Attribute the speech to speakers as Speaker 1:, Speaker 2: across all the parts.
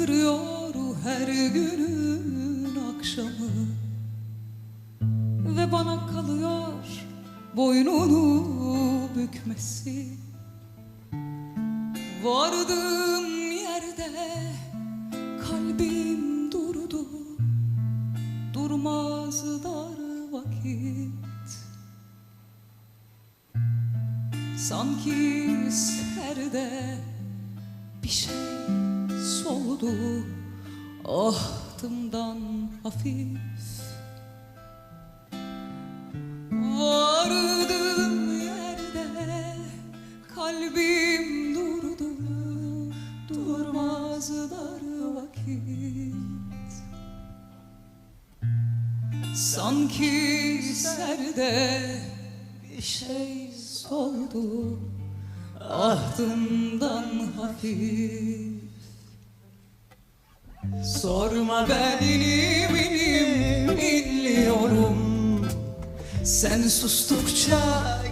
Speaker 1: kırıyor her günün akşamı. Ve bana kalıyor boynunu bükmesi. Vardığım yerde kalbim durdu. Durmaz dar vakit. Sanki serde bir şey soldu Ahtımdan hafif Vardığım yerde kalbim durdu. Durmaz dar vakit. Sanki serde bir şey soldu. Ahtımdan hafif Sorma ben inim inim inliyorum Sen sustukça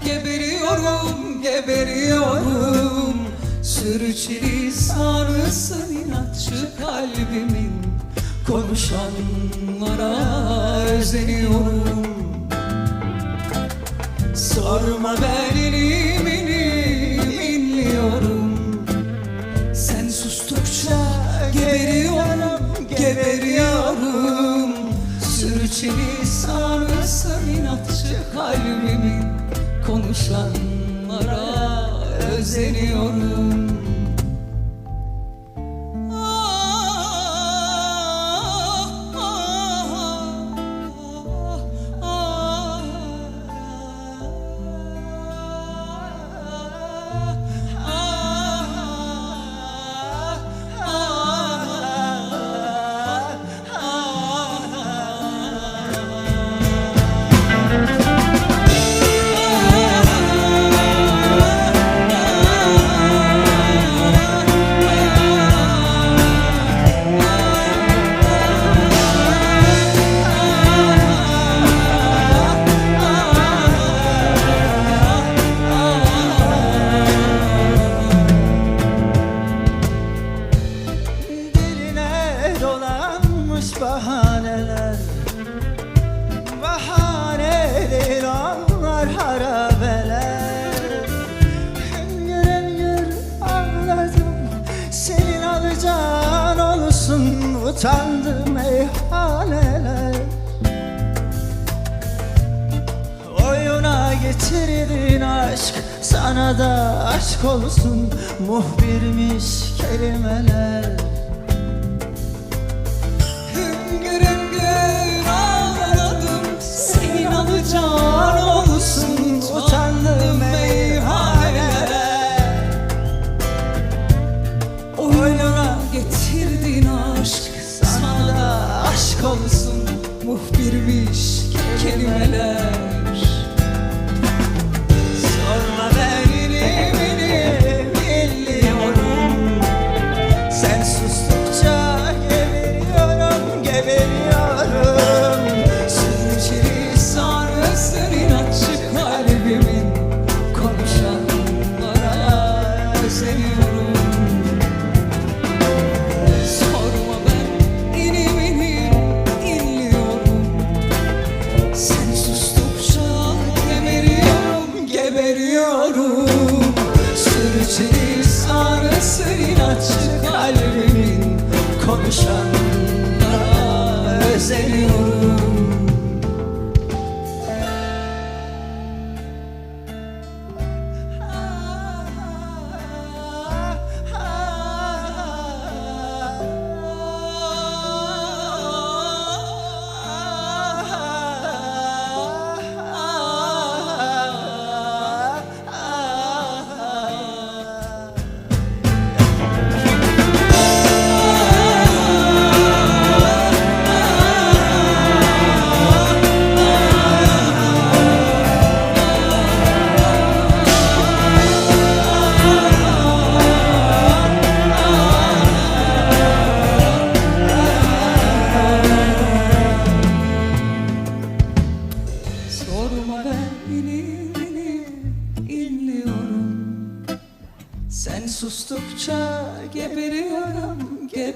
Speaker 1: geberiyorum geberiyorum. Sürçülisanısın inatçı kalbimin. Konuşanlara özeniyorum. Sorma ben Konuşanlara özeniyorum
Speaker 2: Alacağın olsun Utandım meyhaneler Oyuna getirdin aşk Sana da aşk olsun Muhbirmiş kelimeler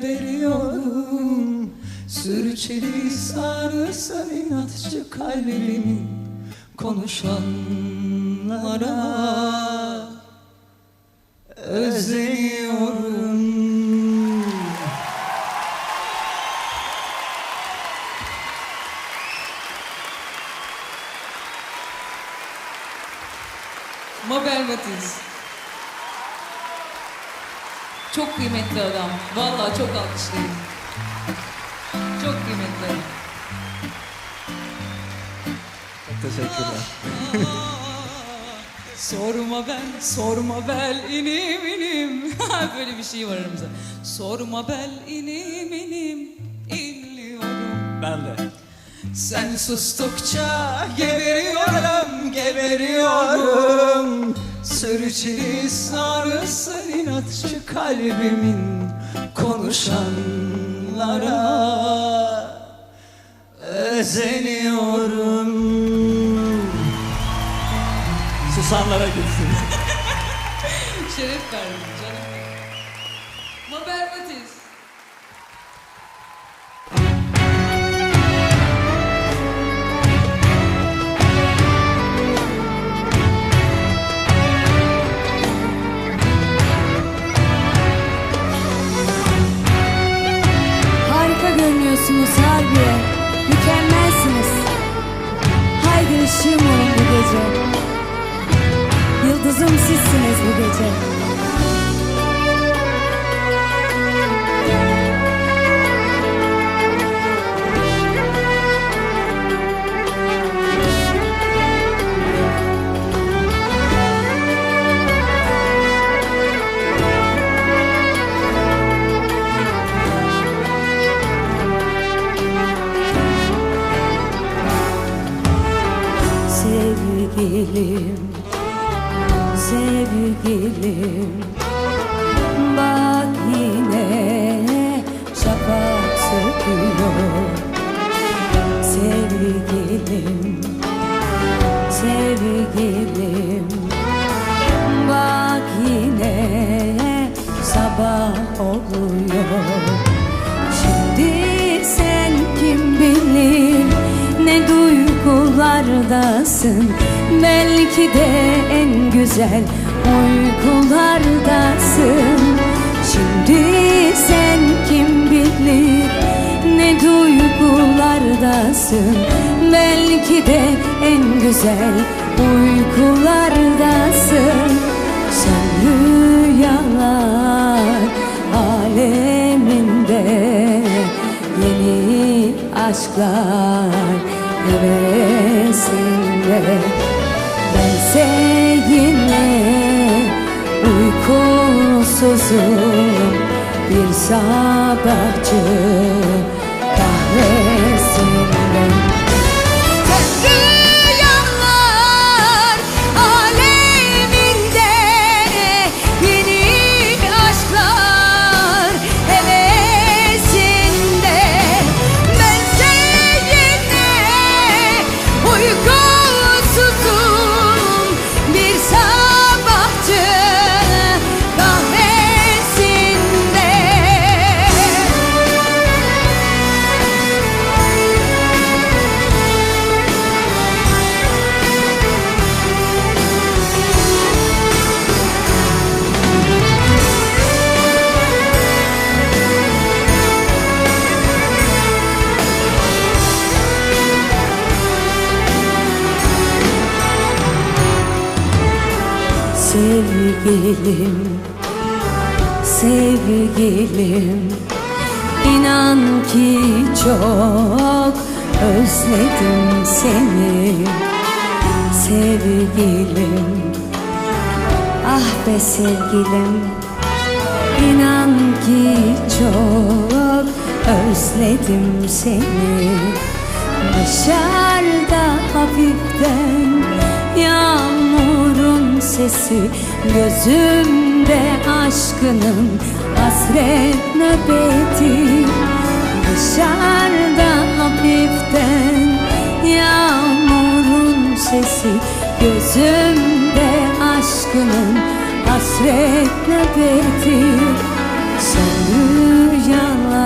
Speaker 2: geberiyorum, geberiyorum
Speaker 1: Sürçülisanı inatçı kalbimin konuşanlara. Özleniyorum Çok kıymetli adam. Vallahi çok alkışlayın. Çok kıymetli adam.
Speaker 2: Çok teşekkürler.
Speaker 1: Sorma ben, sorma bel inim inim. Böyle bir şey var aramızda. Sorma bel inim inim. inliyorum.
Speaker 2: Ben de.
Speaker 1: Sen sustukça geberiyorum, geberiyorum. Sürçülisanı inatçı kalbimin konuşanlara özeniyorum.
Speaker 2: Susanlara gitsin.
Speaker 1: Şeref verdim canım. Mabel Matiz.
Speaker 3: Music. Duygulardasın Belki de en güzel uykulardasın. Şimdi sen kim bilir ne duygulardasın. Belki de en güzel uykulardasın. Sen rüyalar aleminde Yeni aşklar hevesinde. Bense yine uykusuzum Bir sabahçı Sevgilim, sevgilim. İnan ki çok özledim seni. Sevgilim, ah be sevgilim. İnan ki çok özledim seni. Dışarıda hafiften yağmurun sesi Gözümde aşkının hasret nöbeti. Dışarıda hafiften yağmurun sesi Gözümde aşkının hasret nöbeti. Söndürür yanlar